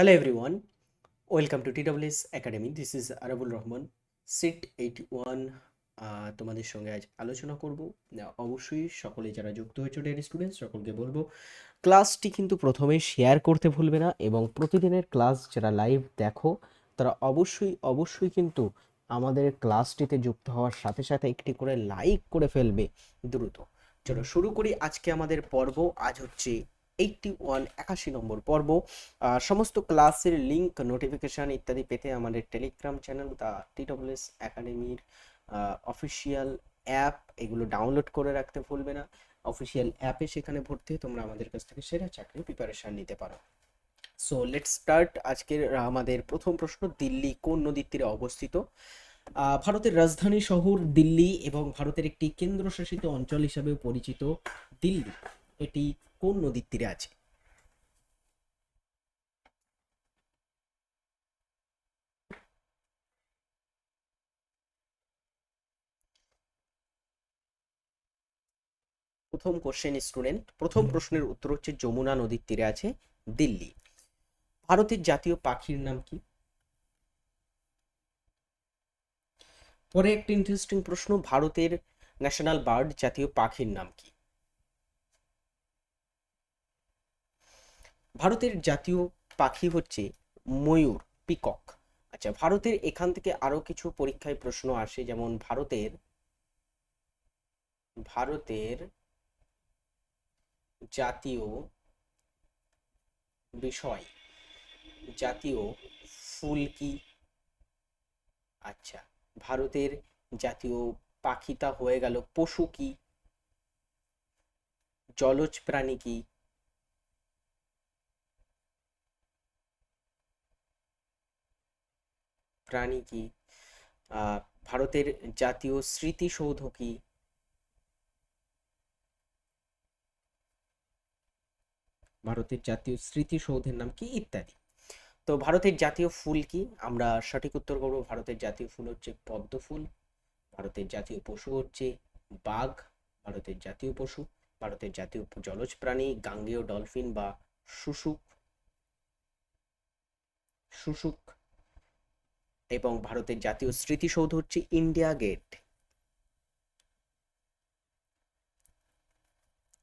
Hello everyone, welcome to TWS Academy. This is Arabul Rahman seat eighty one তোমাদের সঙ্গে আজ আলোচনা করব। অবশ্যই সকলে যারা যুক্ত হয়েছে ডেয়ারি স্টুডেন্টস সকলকে বলব ক্লাসটি কিন্তু প্রথমে শেয়ার করতে ভুলবে না এবং প্রতিদিনের ক্লাস যারা লাইভ দেখো তারা অবশ্যই অবশ্যই কিন্তু আমাদের ক্লাসটিতে যুক্ত হওয়ার সাথে সাথে একটি করে লাইক করে ফেলবে দ্রুত। চলো শুরু করি আজকে আমাদের পর্ব। আজ হচ্ছে এইটটি ওয়ান একাশি নম্বর পর্ব। সমস্ত ক্লাসের লিংক নোটিফিকেশন ইত্যাদি পেতে আমাদের টেলিগ্রাম চ্যানেল দা টিডব্লিউএস একাডেমির অফিসিয়াল অ্যাপ এগুলো ডাউনলোড করে রাখতে ভুলবে না। অফিসিয়াল অ্যাপে সেখানে ভর্তি হয়ে তোমরা আমাদের কাছ থেকে সেরা চাকরির প্রিপারেশন নিতে পারো। সো লেট স্টার্ট আজকের আমাদের প্রথম প্রশ্ন, দিল্লি কোন নদীর তীরে অবস্থিত? ভারতের রাজধানী শহর দিল্লি এবং ভারতের একটি কেন্দ্রশাসিত অঞ্চল হিসাবে পরিচিত দিল্লি। এটি কোন নদীর তীরে আছে? প্রথম কোশ্চেন স্টুডেন্ট প্রথম প্রশ্নের উত্তর হচ্ছে যমুনা নদীর তীরে আছে দিল্লি। ভারতের জাতীয় পাখির নাম কি? পরে একটা ইন্টারেস্টিং প্রশ্ন ভারতের ন্যাশনাল বার্ড জাতীয় পাখির নাম কি? ভারতের জাতীয় পাখি হচ্ছে ময়ূর, পিকক। আচ্ছা ভারতের এখান থেকে আরও কিছু পরীক্ষায় প্রশ্ন আসে, যেমন ভারতের ভারতের জাতীয় বিষয়, জাতীয় ফুল কি? আচ্ছা ভারতের জাতীয় পাখিটা হয়ে গেল পশু কি? জলজ প্রাণী কি? প্রাণী কি? ভারতের জাতীয় স্মৃতিসৌধ কি? ভারতের জাতীয় স্মৃতিসৌধের নাম কি? ইত্যাদি। তো ভারতের জাতীয় ফুল কি? আমরা সঠিক উত্তর করব, ভারতের জাতীয় ফুল হচ্ছে পদ্ম ফুল, ভারতের জাতীয় পশু হচ্ছে বাঘ, ভারতের জাতীয় পশু, ভারতের জাতীয় জলজ প্রাণী, গাঙ্গেয় ডলফিন বা শুশুক। শুশুক এবং ভারতের জাতীয় স্মৃতিসৌধ হচ্ছে ইন্ডিয়া গেট।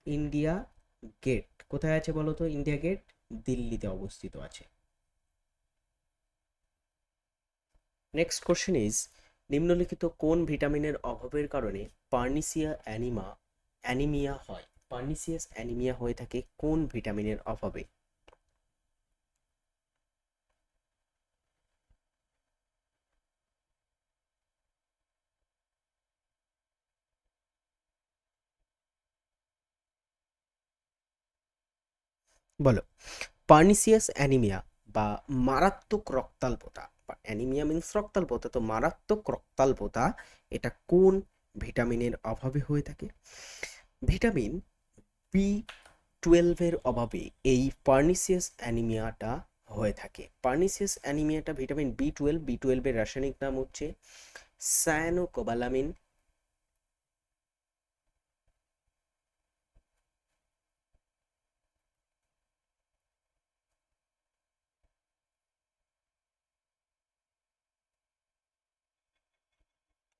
ইন্ডিয়া গেট, কোথায় আছে বলো তো? ইন্ডিয়া গেট দিল্লিতে অবস্থিত আছে। নেক্সট কোশ্চেন ইজ নিম্নলিখিত কোন ভিটামিনের অভাবের কারণে পার্নিসিয়া অ্যানিমা, অ্যানিমিয়া হয়? পার্নিসিয়াস অ্যানিমিয়া হয়ে থাকে কোন ভিটামিনের অভাবে? বলো। পার্নিসিয়াস অ্যানিমিয়া বা মারাত্মক রক্তাল্পতা বা অ্যানিমিয়া মিন্স রক্তাল্পতা তো মারাত্মক রক্তাল্পতা এটা কোন ভিটামিনের অভাবে হয়ে থাকে? ভিটামিন বি টুয়েলভের অভাবে এই পার্নিসিয়াস অ্যানিমিয়াটা হয়ে থাকে। পার্নিসিয়াস অ্যানিমিয়াটা ভিটামিন বি টুয়েলভ, বি টুয়েলভের রাসায়নিক নাম হচ্ছে সায়ানোকোবালামিন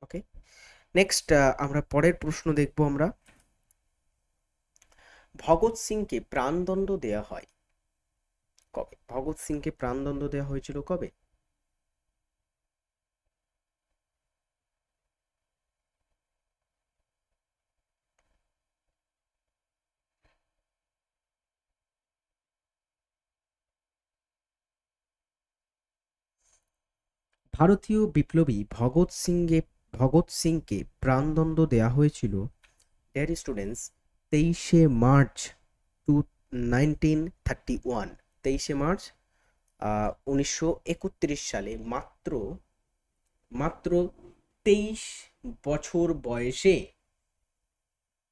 ওকে নেক্সট আমরা পরের প্রশ্ন দেখব আমরা। ভগৎ সিংকে প্রাণদণ্ড দেয়া হয় কবে? ভগৎ সিংকে প্রাণদণ্ড দেওয়া হয়েছিল কবে? ভারতীয় বিপ্লবী ভগৎ সিংকে ভগৎ সিংকে প্রাণদণ্ড দেওয়া হয়েছিল ডিয়ার স্টুডেন্টস তেইশে March to nineteen thirty one. তেইশে মার্চ উনিশশো একত্রিশ সালে মাত্র মাত্র তেইশ বছর বয়সে,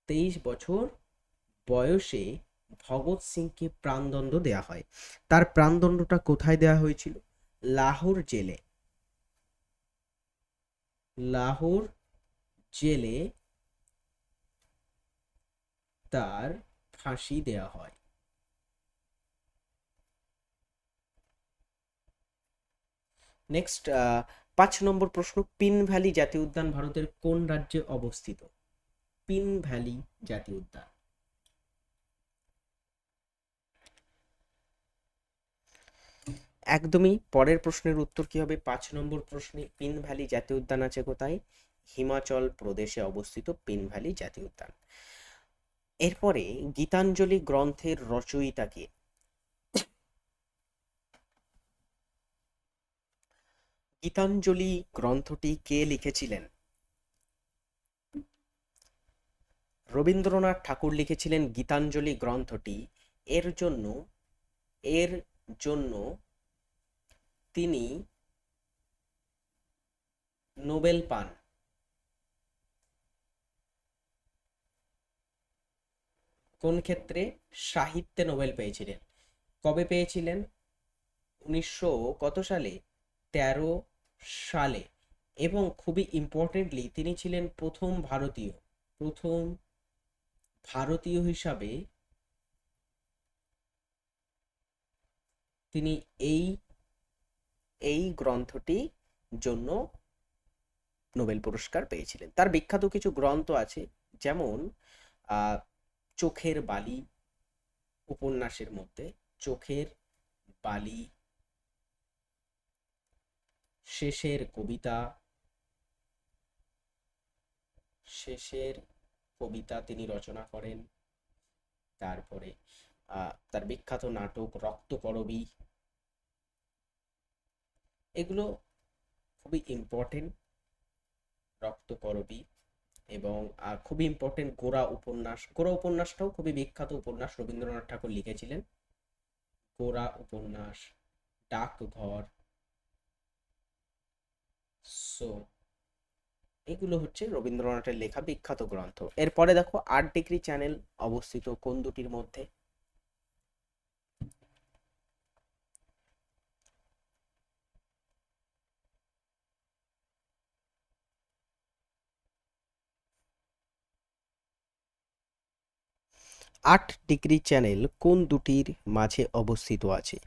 তেইশ বছর বয়সে ভগৎ সিংকে প্রাণদণ্ড দেওয়া হয়। তার প্রাণদণ্ডটা কোথায় দেওয়া হয়েছিল? লাহোর জেলে। লাহোর জেলে তার ফাঁসি দেওয়া হয়। নেক্সট পাঁচ নম্বর প্রশ্ন, পিন ভ্যালি জাতীয় উদ্যান ভারতের কোন রাজ্যে অবস্থিত? পিন ভ্যালি জাতীয় উদ্যান। একদমই পরের প্রশ্নের উত্তর কি হবে? পাঁচ নম্বর প্রশ্নে পিন ভ্যালি জাতীয় উদ্যান আছে কোথায়? হিমাচল প্রদেশে অবস্থিত পিন ভ্যালি জাতীয় উদ্যান। এরপরে গীতাঞ্জলি গ্রন্থের রচয়িতা কে? গীতাঞ্জলি গ্রন্থটি কে লিখেছিলেন? রবীন্দ্রনাথ ঠাকুর লিখেছিলেন গীতাঞ্জলি গ্রন্থটি। এর জন্য এর জন্য তিনি নোবেল পান। কোন ক্ষেত্রে? সাহিত্যে নোবেল পেয়েছিলেন। কবে পেয়েছিলেন? উনিশশো কত সালে? তেরো সালে। এবং খুবই ইম্পর্টেন্টলি তিনি ছিলেন প্রথম ভারতীয়। প্রথম ভারতীয় হিসাবে তিনি এই এই গ্রন্থটি জন্য নোবেল পুরস্কার পেয়েছিলেন। তার বিখ্যাত কিছু গ্রন্থ আছে, যেমন চোখের বালি উপন্যাসের মধ্যে, চোখের বালি শেষের কবিতা শেষের কবিতা তিনি রচনা করেন, তারপরে তার বিখ্যাত নাটক রক্তকরবী এগুলো খুবই ইম্পর্টেন্ট রক্তকরবী এবং খুবই ইম্পর্টেন্ট গোরা উপন্যাস। গোরা উপন্যাসটাও খুবই বিখ্যাত উপন্যাস, রবীন্দ্রনাথ ঠাকুর লিখেছিলেন। গোরা উপন্যাস, ডাকঘর, সো, এগুলো হচ্ছে রবীন্দ্রনাথের লেখা বিখ্যাত গ্রন্থ। এরপরে দেখো আট ডিগ্রি চ্যানেল অবস্থিত কোন দুটির মধ্যে? আট ডিগ্রি চ্যানেল কোন দুটির মাঝে অবস্থিত আছে?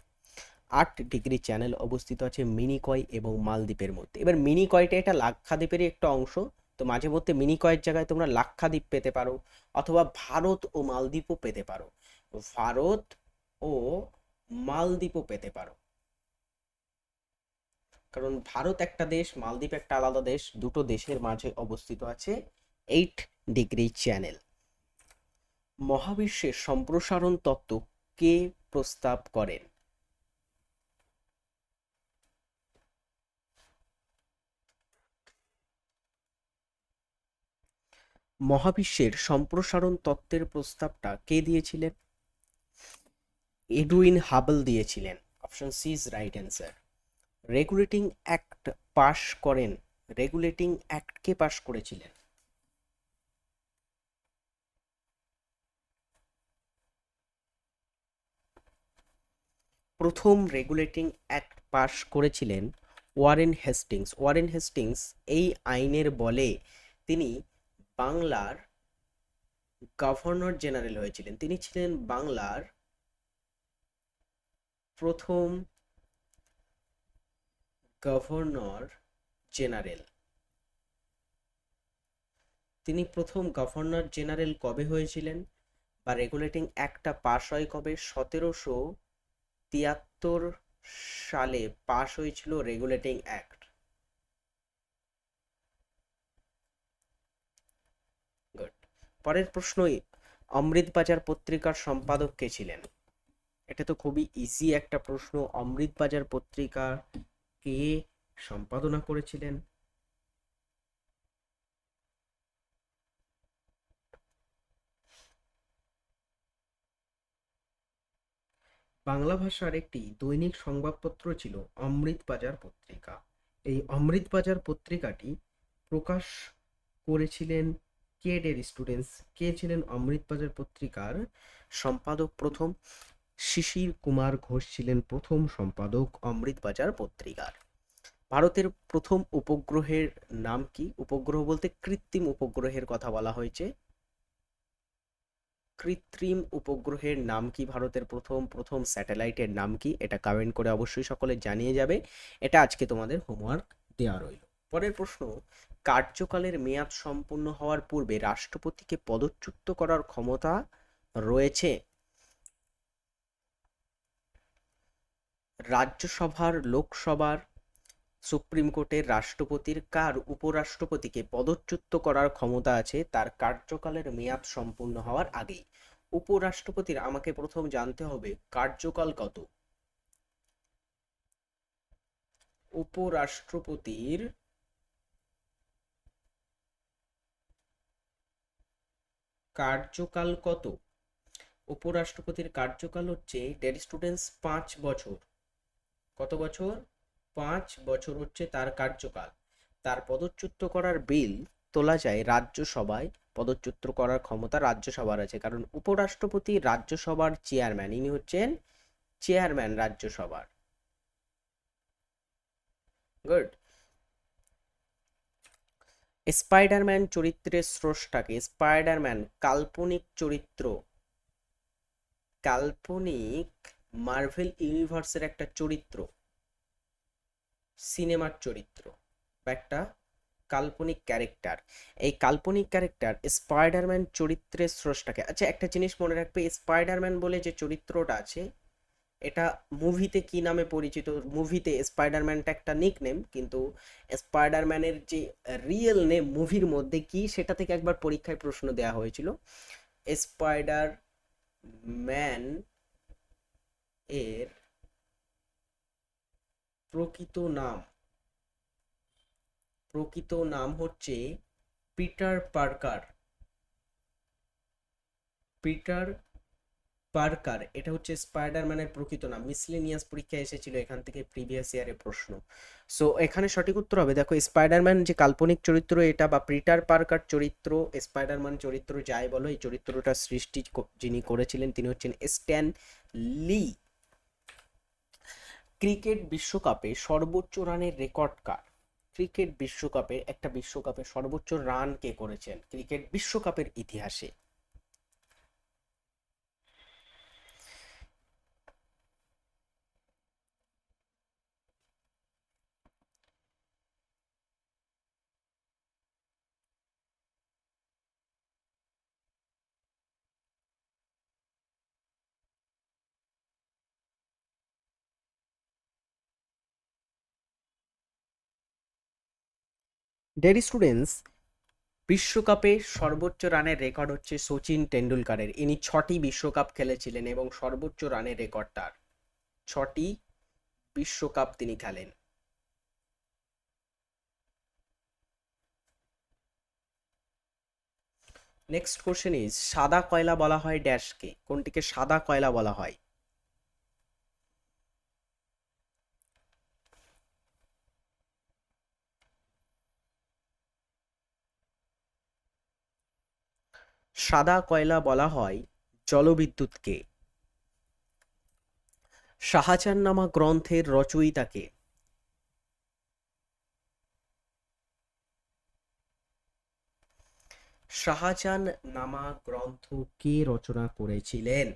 আট ডিগ্রি চ্যানেল অবস্থিত আছে মিনিকয় এবং মালদ্বীপের মধ্যে। এবার মিনিকয়টা এটা লাক্ষাদ্বীপেরই একটা অংশ। তো মাঝে মধ্যে মিনিকয়ের জায়গায় তোমরা লাক্ষাদ্বীপ পেতে পারো অথবা ভারত ও মালদ্বীপও পেতে পারো। ভারত ও মালদ্বীপও পেতে পারো। কারণ ভারত একটা দেশ, মালদ্বীপ একটা আলাদা দেশ, দুটো দেশের মাঝে অবস্থিত আছে এইট ডিগ্রি চ্যানেল। মহাবিশ্বের সম্প্রসারণ তত্ত্ব কে প্রস্তাব করেন? মহাবিশ্বের সম্প্রসারণ তত্ত্বের প্রস্তাবটা কে দিয়েছিলেন? এডুইন হাবল দিয়েছিলেন। Option C is right answer. Regulating act পাশ করেন। রেগুলেটিং অ্যাক্ট কে পাশ করেছিলেন। প্রথম রেগুলেটিং অ্যাক্ট পাশ করেছিলেন ওয়ারেন হেস্টিংস। ওয়ারেন হেস্টিংস এই আইনের বলে তিনি বাংলার গভর্নর জেনারেল হয়েছিলেন। তিনি ছিলেন বাংলার প্রথম গভর্নর জেনারেল। তিনি প্রথম গভর্নর জেনারেল কবে হয়েছিলেন? বা রেগুলেটিং অ্যাক্টটা পাশ হয় কবে? সতেরোশো তিয়াত্তর সালে পাশ হয়েছিল রেগুলেটিং অ্যাক্ট। পরের প্রশ্নই, অমৃতবাজার পত্রিকার সম্পাদক কে ছিলেন? এটা তো খুবই ইজি একটা প্রশ্ন। অমৃতবাজার পত্রিকা কে সম্পাদনা করেছিলেন? বাংলা ভাষার একটি দৈনিক সংবাদপত্র ছিল অমৃতবাজার পত্রিকা। এই অমৃতবাজার পত্রিকাটি প্রকাশ করেছিলেন কে ডের স্টুডেন্টস? কে ছিলেন অমৃতবাজার পত্রিকার সম্পাদক প্রথম? শিশির কুমার ঘোষ ছিলেন প্রথম সম্পাদক অমৃতবাজার পত্রিকার। ভারতের প্রথম উপগ্রহের নাম কি? উপগ্রহ বলতে কৃত্রিম উপগ্রহের কথা বলা হয়েছে। কৃত্রিম উপগ্রহের নাম কি ভারতের প্রথম প্রথম স্যাটেলাইটের নাম কি? এটা কমেন্ট করে অবশ্যই সকলে জানিয়ে যাবে। এটা আজকে তোমাদের হোমওয়ার্ক দেওয়া রইল। পরের প্রশ্ন, কার্যকালের মেয়াদ সম্পূর্ণ হওয়ার পূর্বে রাষ্ট্রপতিকে পদচ্যুত করার ক্ষমতা রয়েছে? রাজ্যসভার, লোকসভার সুপ্রিম কোর্টের রাষ্ট্রপতির কার উপরাষ্ট্রপতিকে পদচ্যুত করার ক্ষমতা আছে, তার কার্যকালের মেয়াদ সম্পূর্ণ হওয়ার আগেই। উপরাষ্ট্রপতির আমাকে প্রথম জানতে হবে, কার্যকাল কত? উপরাষ্ট্রপতির কার্যকাল কত? উপরাষ্ট্রপতির কার্যকাল হচ্ছে ডেড স্টুডেন্টস পাঁচ বছর। কত বছর? পাঁচ বছর হচ্ছে তার কার্যকাল। তার পদচ্যুত করার বিল তোলা যায় রাজ্যসভায়। পদচ্যুত করার ক্ষমতা রাজ্যসভার আছে। কারণ উপরাষ্ট্রপতি রাজ্যসভার চেয়ারম্যান, ইনি হচ্ছেন চেয়ারম্যান রাজ্যসভার। গুড। স্পাইডারম্যান চরিত্রের স্রষ্টাকে, স্পাইডারম্যান কাল্পনিক চরিত্র, কাল্পনিক মার্ভেল ইউনিভার্সের একটা চরিত্র। সিনেমার চরিত্র বা একটা কাল্পনিক ক্যারেক্টার। এই কাল্পনিক ক্যারেক্টার স্পাইডারম্যান চরিত্রের স্রষ্টাকে আচ্ছা একটা জিনিস মনে রাখবে, স্পাইডারম্যান বলে যে চরিত্রটা আছে, এটা মুভিতে কি নামে পরিচিত? মুভিতে স্পাইডারম্যানটা একটা নিক নেম কিন্তু স্পাইডারম্যানের যে রিয়েল নেম মুভির মধ্যে কি, সেটা থেকে একবার পরীক্ষায় প্রশ্ন দেওয়া হয়েছিল। স্পাইডার ম্যান এর প্রকৃত নাম। প্রকৃত নাম হচ্ছে পিটার পার্কার। পিটার পার্কার, এটা হচ্ছে স্পাইডারম্যানের প্রকৃত নাম। মিসলেনিয়াস পরীক্ষা এসেছিল এখান থেকে প্রিভিয়াস ইয়ারে প্রশ্ন। সো এখানে সঠিক উত্তর হবে। দেখো, স্পাইডারম্যান যে কাল্পনিক চরিত্র এটা বা পিটার পার্কার চরিত্র, স্পাইডারম্যান চরিত্র যাই বলো, এই চরিত্রটা সৃষ্টি যিনি করেছিলেন, তিনি হচ্ছেন স্ট্যান লি। ক্রিকেট বিশ্বকাপে সর্বোচ্চ রানের রেকর্ড কার? ক্রিকেট বিশ্বকাপে, একটা বিশ্বকাপে সর্বোচ্চ রান কে করেছেন? ক্রিকেট বিশ্বকাপের ইতিহাসে। ডেরি স্টুডেন্টস, বিশ্বকাপে সর্বোচ্চ রানের রেকর্ড হচ্ছে সচিন টেন্ডুলকারের ইনি ছটি বিশ্বকাপ খেলেছিলেন এবং সর্বোচ্চ রানের রেকর্ড তার। ছটি বিশ্বকাপ তিনি খেলেন। নেক্সট কোশ্চেন ইজ সাদা কয়লা বলা হয় ড্যাশকে? কোনটিকে সাদা কয়লা বলা হয়? সাদা কয়লা বলা হয় জলবিদ্যুৎকে। শাহজাহাননামা গ্রন্থের রচয়িতাকে শাহজাহান নামা গ্রন্থ কে রচনা করেছিলেন?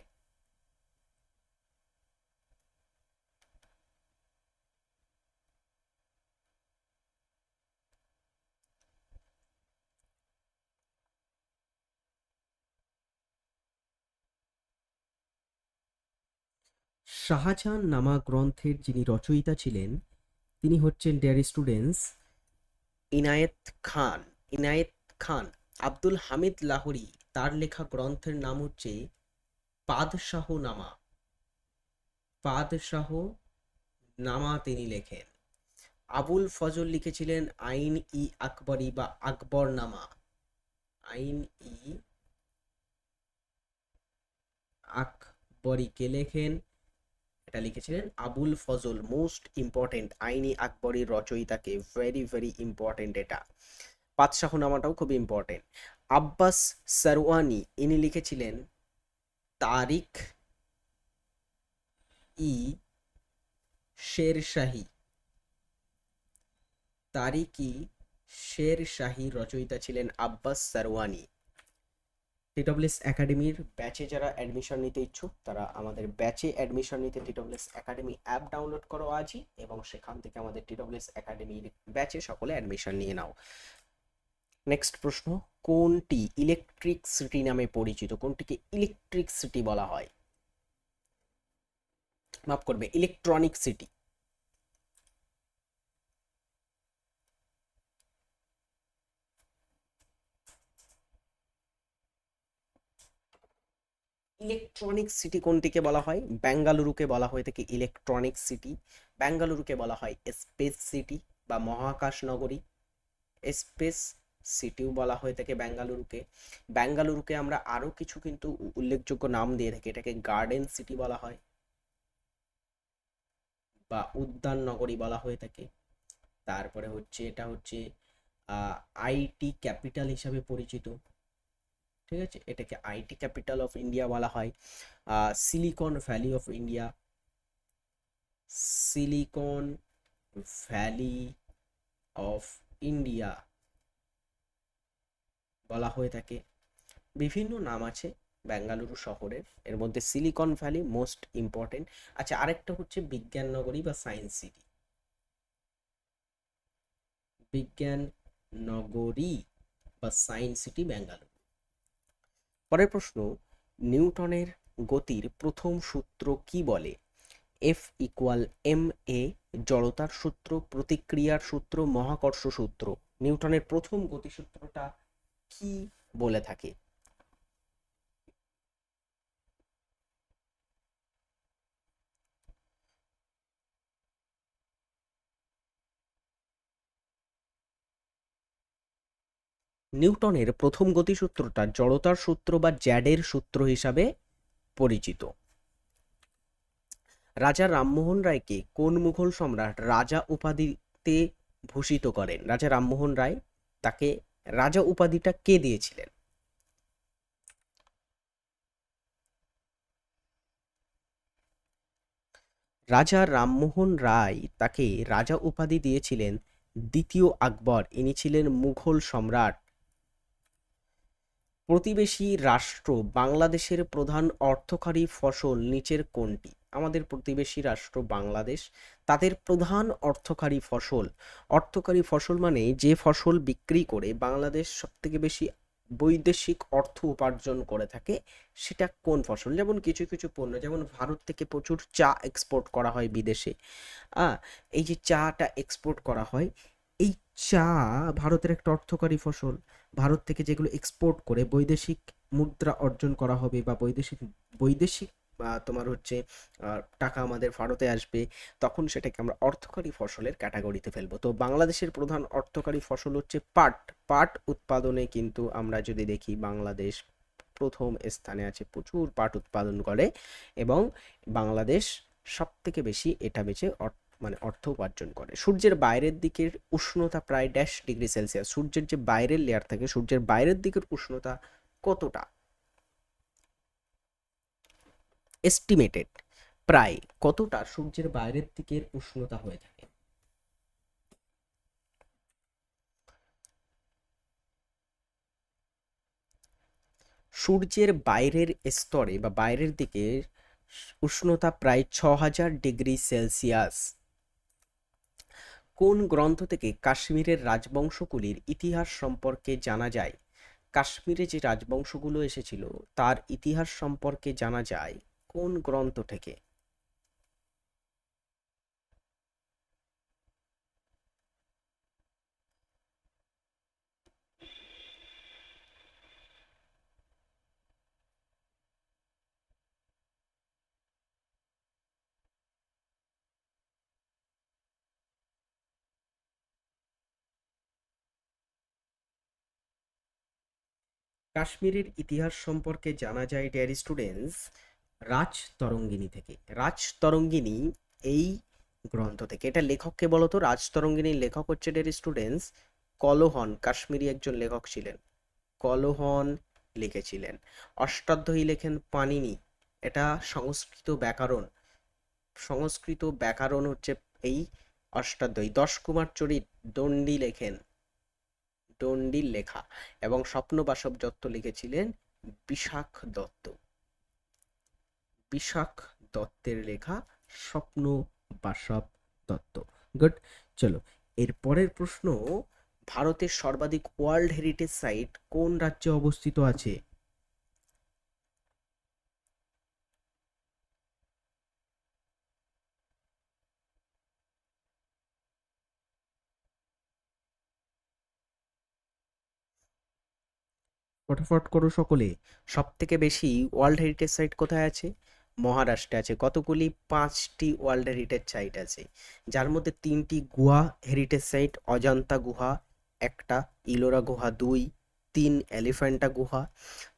শাহজাহান নামা গ্রন্থের যিনি রচয়িতা ছিলেন, তিনি হচ্ছেন ডেয়ার স্টুডেন্টস ইনায়েত খান ইনায়েত খান। আব্দুল হামিদ লাহোরি, তার লেখা গ্রন্থের নাম হচ্ছে পাদশাহ নামা। পাদশাহ নামা তিনি লেখেন। আবুল ফজল লিখেছিলেন আইন ই আকবরি বা আকবর নামা। আইন ই আকবরি কে লেখেন এটা লিখেছিলেন, আবুল ফজল মোস্ট ইম্পর্টেন্ট আইনি আকবরীর রচয়িতাকে ভেরি ভেরি ইম্পর্টেন্ট এটা। পাতশাহ নামাটাও খুব ইম্পর্টেন্ট আব্বাস সারওয়ানি, ইনি লিখেছিলেন, তারিখ ই শের শাহী তারিক ই শের শাহী রচয়িতা ছিলেন আব্বাস সারওয়ানি। টিডব্লিউএস একাডেমির ব্যাচে যারা অ্যাডমিশন নিতে ইচ্ছুক, তারা আমাদের ব্যাচে অ্যাডমিশন নিতে টিডব্লিউএস একাডেমি অ্যাপ ডাউনলোড করো আজই এবং সেখান থেকে আমাদের টিডব্লিউএস একাডেমির ব্যাচে সকলে অ্যাডমিশন নিয়ে নাও। নেক্সট প্রশ্ন, কোনটি ইলেকট্রিক সিটি নামে পরিচিত? কোনটিকে ইলেকট্রিক সিটি বলা হয়? মাফ করবে ইলেকট্রনিক সিটি ইলেকট্রনিক সিটি কোনটিকে বলা হয়? বেঙ্গালুরুকে বলা হয়ে থাকে ইলেকট্রনিক সিটি বেঙ্গালুরুকে বলা হয় স্পেস সিটি বা মহাকাশ নগরী স্পেস সিটিও বলা হয়ে থাকে বেঙ্গালুরুকে। বেঙ্গালুরুকে আমরা আরও কিছু কিন্তু উল্লেখযোগ্য নাম দিয়ে থাকি, এটাকে গার্ডেন সিটি বলা হয় বা উদ্যান নগরী বলা হয়ে থাকে তারপরে হচ্ছে, এটা হচ্ছে আইটি ক্যাপিটাল হিসাবে পরিচিত। ঠিক আছে? এটাকে আইটি ক্যাপিটাল অফ ইন্ডিয়া বলা হয়। Silicon Valley of India Silicon Valley of India বলা হয়ে থাকে। বিভিন্ন নাম আছে বেঙ্গালুরু শহরের। এর মধ্যে সিলিকন ভ্যালি মোস্ট ইম্পর্টেন্ট আচ্ছা আরেকটা হচ্ছে বিজ্ঞান নগরী বা সায়েন্স সিটি বিজ্ঞান নগরী বা সায়েন্স সিটি বেঙ্গালুরু পরের প্রশ্ন, নিউটনের গতির প্রথম সূত্র কি বলে? এফ ইকুয়াল এম এ জড়তার সূত্র, প্রতিক্রিয়ার সূত্র, মহাকর্ষ সূত্র। নিউটনের প্রথম গতিসূত্রটা কি বলে থাকে? নিউটনের প্রথম গতিসূত্রটা জড়তার সূত্র বা জ্যাডের সূত্র হিসাবে পরিচিত। রাজা রামমোহন রায়কে কোন মুঘল সম্রাট রাজা উপাধিতে ভূষিত করেন? রাজা রামমোহন রায় তাকে রাজা উপাধিটা কে দিয়েছিলেন? রাজা রামমোহন রায় তাকে রাজা উপাধি দিয়েছিলেন দ্বিতীয় আকবর। ইনি ছিলেন মুঘল সম্রাট প্রতিবেশী রাষ্ট্র বাংলাদেশের প্রধান অর্থকারী ফসল নিচের কোনটি? আমাদের প্রতিবেশী রাষ্ট্র বাংলাদেশ, তাদের প্রধান অর্থকারী ফসল। অর্থকারী ফসল মানে যে ফসল বিক্রি করে বাংলাদেশ সবথেকে বেশি বৈদেশিক অর্থ উপার্জন করে থাকে, সেটা কোন ফসল? যেমন কিছু কিছু পণ্য, যেমন ভারত থেকে প্রচুর চা এক্সপোর্ট করা হয় বিদেশে। এই যে চাটা এক্সপোর্ট করা হয়, এই চা ভারতের একটা অর্থকারী ফসল। ভারত থেকে যেগুলো এক্সপোর্ট করে বৈদেশিক মুদ্রা অর্জন করা হবে বা বৈদেশিক বৈদেশিক তোমার হচ্ছে টাকা আমাদের ভারতে আসবে, তখন সেটাকে আমরা অর্থকারী ফসলের ক্যাটাগরিতে ফেলব। তো বাংলাদেশের প্রধান অর্থকারী ফসল হচ্ছে পাট। পাট উৎপাদনে কিন্তু আমরা যদি দেখি, বাংলাদেশ প্রথম স্থানে আছে, প্রচুর পাট উৎপাদন করে এবং বাংলাদেশ সব থেকে বেশি এটা বেছে মানে অর্থ উপার্জন করে। সূর্যের বাইরের দিকের উষ্ণতা প্রায় ড্যাশ ডিগ্রি সেলসিয়াস সূর্যের যে বাইরের লেয়ার থাকে, সূর্যের বাইরের দিকের উষ্ণতা কতটা? এস্টিমেটেড প্রায় কতটা সূর্যের বাইরের দিকের উষ্ণতা হয়ে থাকে? সূর্যের বাইরের স্তরে বা বাইরের দিকে উষ্ণতা প্রায় ছ হাজার ডিগ্রি সেলসিয়াস কোন গ্রন্থ থেকে কাশ্মীরের রাজবংশগুলির ইতিহাস সম্পর্কে জানা যায়? কাশ্মীরে যে রাজবংশগুলো এসেছিল, তার ইতিহাস সম্পর্কে জানা যায় কোন গ্রন্থ থেকে? কাশ্মীরের ইতিহাস সম্পর্কে জানা যায় ডিয়ার স্টুডেন্টস রাজ তরঙ্গিনী থেকে। রাজ তরঙ্গিনী এই গ্রন্থ থেকে। এটা লেখককে বলতো রাজ তরঙ্গিনীর লেখক হচ্ছে ডিয়ার স্টুডেন্টস কলোহন, কাশ্মীরি একজন লেখক ছিলেন। কলোহন লিখেছিলেন। অষ্টাধ্যায়ী লেখেন পানিনি এটা সংস্কৃত ব্যাকরণ। সংস্কৃত ব্যাকরণ হচ্ছে এই অষ্টাধ্যায়ী। দশ কুমার চরিত দণ্ডী লেখেন দণ্ডির লেখা এবং স্বপ্নবাসব দত্ত লিখেছিলেন বিশাখ দত্ত। বিশাখ দত্তের লেখা স্বপ্ন বাসব দত্ত। গুড, চলো, এর পরের প্রশ্ন, ভারতের সর্বাধিক ওয়ার্ল্ড হেরিটেজ সাইট কোন রাজ্যে অবস্থিত আছে? ফটাফট করো সকলে। সব থেকে বেশি ওয়ার্ল্ড হেরিটেজ সাইট কোথায় আছে? মহারাষ্ট্রে আছে। কতগুলি? পাঁচটি ওয়ার্ল্ড হেরিটেজ সাইট আছে। যার মধ্যে তিনটি গুহা হেরিটেজ সাইট, অজন্তা গুহা একটা, ইলোরা গুহা দুই, তিন এলিফ্যান্টা গুহা,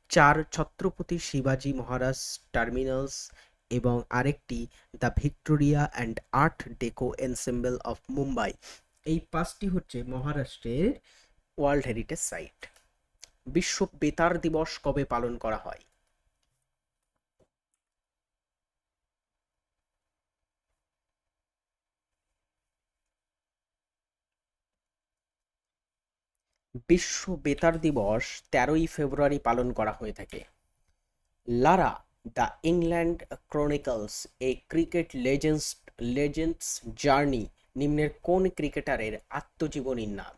চার ছত্রপতি শিবাজি মহারাজ টার্মিনালস এবং আরেকটি the Victoria and Art Deco ensemble of Mumbai. এই পাঁচটি হচ্ছে মহারাষ্ট্রের ওয়ার্ল্ড হেরিটেজ সাইট। বিশ্ব বেতার দিবস কবে পালন করা হয়? বিশ্ব বেতার দিবস তেরোই ফেব্রুয়ারি পালন করা হয়ে থাকে। Lara, the England chronicles, a cricket legends legends journey নিম্নের কোন ক্রিকেটারের আত্মজীবনীর নাম?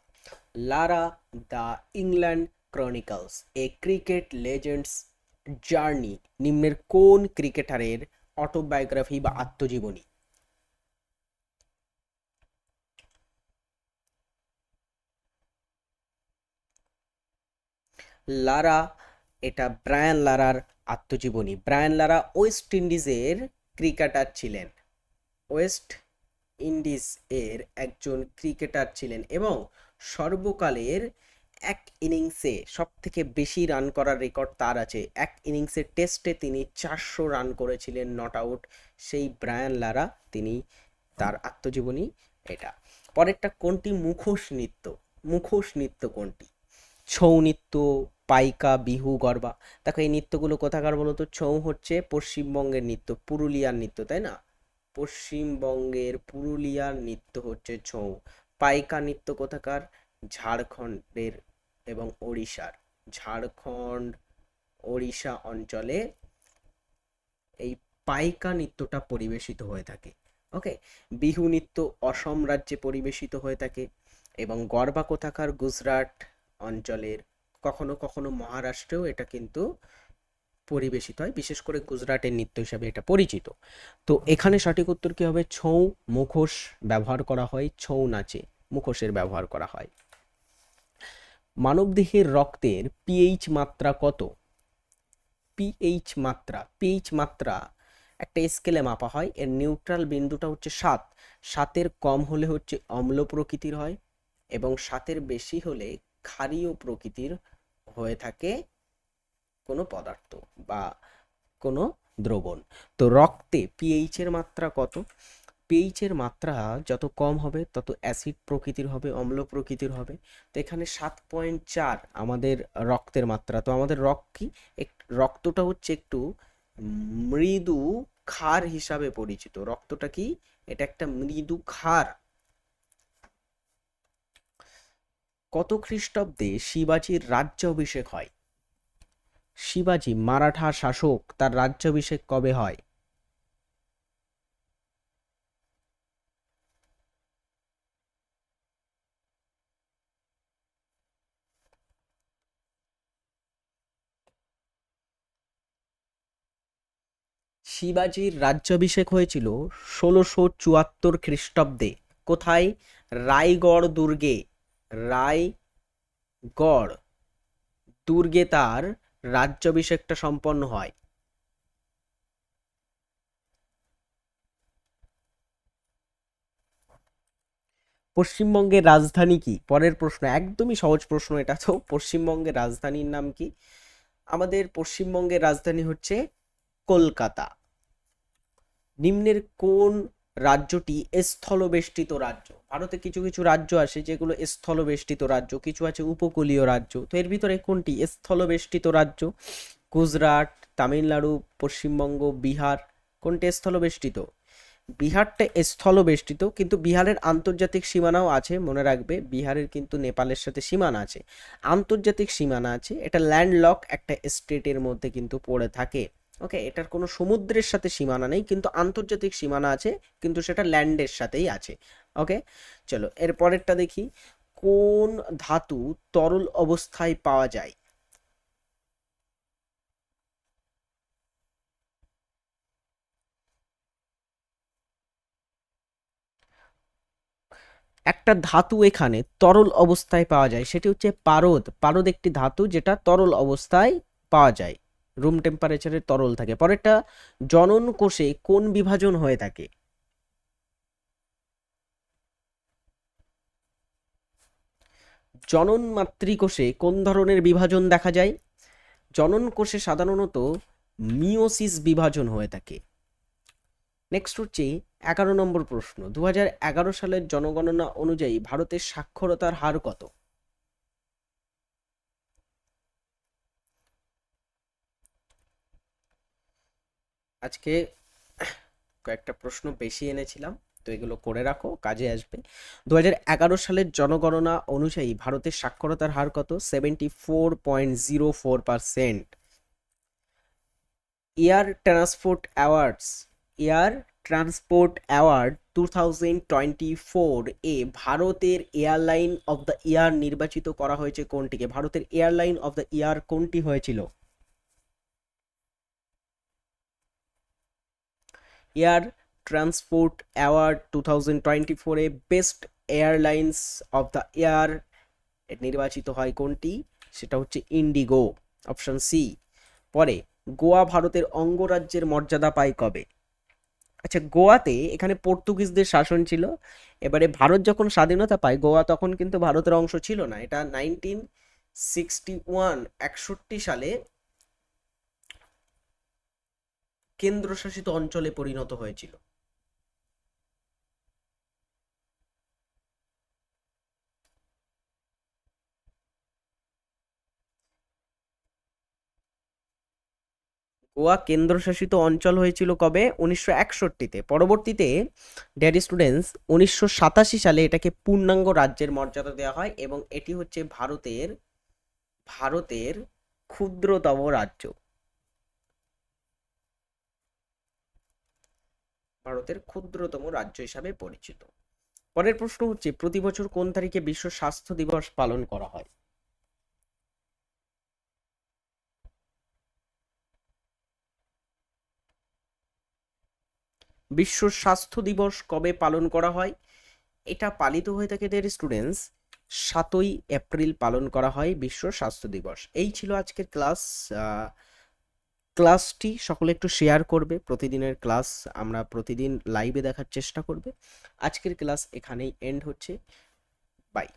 Lara, the England chronicles a cricket legends journey নিম্নের কোন ক্রিকেটারের অটোবায়োগ্রাফি বা আত্মজীবনী? লারা, এটা ব্রায়ান লারার আত্মজীবনী। ব্রায়ান লারা ওয়েস্ট ইন্ডিজের ক্রিকেটার ছিলেন। ওয়েস্ট ইন্ডিজ এর একজন ক্রিকেটার ছিলেন এবং সর্বকালের এক ইনিংসে সব থেকে বেশি রান করার রেকর্ড তার আছে। এক ইনিংসে টেস্টে তিনি চারশো রান করেছিলেন নট আউট সেই ব্রায়ান লারা, তিনি তার আত্মজীবনী এটা। পরেরটা কোনটি? মুখোশ নৃত্য। মুখোশ নৃত্য কোনটি? ছৌ নৃত্য, পাইকা, বিহু, গরবা। দেখো, এই নৃত্যগুলো কোথাকার বলো তো ছৌ হচ্ছে পশ্চিমবঙ্গের নৃত্য, পুরুলিয়ার নৃত্য, তাই না? পশ্চিমবঙ্গের পুরুলিয়ার নৃত্য হচ্ছে ছৌ। পাইকা নৃত্য কোথাকার? ঝাড়খণ্ডের এবং ওড়িশার। ঝাড়খণ্ড, ওড়িশা অঞ্চলে এই পাইকা নৃত্যটা পরিবেশিত হয়ে থাকে। ওকে? বিহু নৃত্য অসম রাজ্যে পরিবেশিত হয়ে থাকে এবং গরবা কোথাকার গুজরাট অঞ্চলের, কখনো কখনো মহারাষ্ট্রেও এটা কিন্তু পরিবেশিত হয়। বিশেষ করে গুজরাটের নৃত্য হিসাবে এটা পরিচিত। তো এখানে সঠিক উত্তর কী হবে? ছৌ, মুখোশ ব্যবহার করা হয়, ছৌ নাচে মুখোশের ব্যবহার করা হয়। মানবদেহের রক্তের পিএইচ মাত্রা কত? পিএইচ মাত্রা পিএইচ মাত্রা একটা স্কেলে মাপা হয়। এর নিউট্রাল বিন্দুটা হচ্ছে সাত। সাতের কম হলে হচ্ছে অম্ল প্রকৃতির হয় এবং সাতের বেশি হলে ক্ষারীয় প্রকৃতির হয়ে থাকে কোনো পদার্থ বা কোনো দ্রবণ। তো রক্তে পিএইচ এর মাত্রা কত? পিএইচ এর মাত্রা যত কম হবে, তত অ্যাসিড প্রকৃতির হবে, অম্ল প্রকৃতির হবে। তো এখানে সাত পয়েন্ট চার আমাদের রক্তের মাত্রা। তো আমাদের রক্ত কি? রক্তটা হচ্ছে একটু মৃদু ক্ষার হিসাবে পরিচিত। রক্তটা কি? এটা একটা মৃদু ক্ষার। কত খ্রিস্টাব্দে শিবাজির রাজ্যাভিষেক হয়? শিবাজি, মারাঠা শাসক, তার রাজ্যাভিষেক কবে হয়? শিবাজির রাজ্যাভিষেক হয়েছিল ষোলোশো চুয়াত্তর খ্রিস্টাব্দে। কোথায়? রায়গড় দুর্গে। রায়গড় দুর্গে তার রাজ্যাভিষেকটা সম্পন্ন হয়। পশ্চিমবঙ্গের রাজধানী কি? পরের প্রশ্ন, একদমই সহজ প্রশ্ন এটা তো। পশ্চিমবঙ্গের রাজধানীর নাম কি? আমাদের পশ্চিমবঙ্গের রাজধানী হচ্ছে কলকাতা। নিম্নের কোন রাজ্যটি স্থলবেষ্টিত রাজ্য? ভারতে কিছু কিছু রাজ্য আছে যেগুলো স্থলবেষ্টিত রাজ্য, কিছু আছে উপকূলীয় রাজ্য। তো এর ভিতরে কোনটি? স্থলবেষ্টিত রাজ্য, গুজরাট, তামিলনাড়ু, পশ্চিমবঙ্গ, বিহার, কোনটি স্থলবেষ্টিত? বিহারটা স্থলবেষ্টিত, কিন্তু বিহারের আন্তর্জাতিক সীমানাও আছে, মনে রাখবে। বিহারের কিন্তু নেপালের সাথে সীমানা আছে। আন্তর্জাতিক সীমানা আছে, এটা ল্যান্ডলক একটা স্টেটের মধ্যে কিন্তু পড়ে থাকে। ওকে এটার কোনো সমুদ্রের সাথে সীমানা নেই, কিন্তু আন্তর্জাতিক সীমানা আছে, কিন্তু সেটা ল্যান্ডের সাথেই আছে। ওকে চলো, এর পরেরটা দেখি। কোন ধাতু তরল অবস্থায় পাওয়া যায়? একটা ধাতু এখানে তরল অবস্থায় পাওয়া যায়, সেটি হচ্ছে পারদ। পারদ একটি ধাতু যেটা তরল অবস্থায় পাওয়া যায়। রুম টেম্পারেচারে তরল থাকে। পরেরটা, জনন কোষে কোন বিভাজন হয়ে থাকে? জনন মাতৃকোষে কোন ধরনের বিভাজন দেখা যায়? জনন কোষে সাধারণত মিওসিস বিভাজন হয়ে থাকে। নেক্সট হচ্ছে এগারো নম্বর প্রশ্ন। দু সালের জনগণনা অনুযায়ী ভারতের সাক্ষরতার হার কত? আজকে কয়েকটা প্রশ্ন বেশি এনেছিলাম, তো এগুলো করে রাখো, কাজে আসবে। দু এগারো সালের জনগণনা অনুযায়ী ভারতের সাক্ষরতার হার কত? Seventy four point zero four percent air transport awards, air transport award two thousand twenty four এ ভারতের এয়ারলাইন অফ দ্য ইয়ার নির্বাচিত করা হয়েছে কোনটিকে? ভারতের এয়ারলাইন অফ দ্য ইয়ার কোনটি হয়েছিল? Air transport award two thousand twenty ফোরে best airlines of the year নির্বাচিত হয় কোনটি? সেটা হচ্ছে ইন্ডিগো, অপশন সি। পরে, গোয়া ভারতের অঙ্গরাজ্যের মর্যাদা পায় কবে? আচ্ছা গোয়াতে এখানে পর্তুগিজদের শাসন ছিল। এবারে ভারত যখন স্বাধীনতা পায়, গোয়া তখন কিন্তু ভারতের অংশ ছিল না। এটা নাইনটিন সিক্সটি ওয়ান, একষট্টি সালে কেন্দ্রশাসিত অঞ্চলে পরিণত হয়েছিল। গোয়া কেন্দ্রশাসিত অঞ্চল হয়েছিল কবে? উনিশশো একষট্টিতে। পরবর্তীতে ড্যাডি স্টুডেন্টস উনিশশো সাতাশি সালে এটাকে পূর্ণাঙ্গ রাজ্যের মর্যাদা দেওয়া হয় এবং এটি হচ্ছে ভারতের ভারতের ক্ষুদ্রতম রাজ্য। ভারতের ক্ষুদ্রতম রাজ্য হিসাবে পরিচিত। পরের প্রশ্ন হচ্ছে, প্রতি বছর কোন তারিখে বিশ্ব স্বাস্থ্য দিবস পালন করা হয়? বিশ্ব স্বাস্থ্য দিবস কবে পালন করা হয়? এটা পালিত হয়ে থাকে দের স্টুডেন্টস সাতই এপ্রিল পালন করা হয় বিশ্ব স্বাস্থ্য দিবস। এই ছিল আজকের ক্লাস ক্লাসটি সকলে একটু শেয়ার করবে। প্রতিদিনের ক্লাস আমরা প্রতিদিন লাইভে দেখার চেষ্টা করবে। আজকের ক্লাস এখানেই এন্ড হচ্ছে। বাই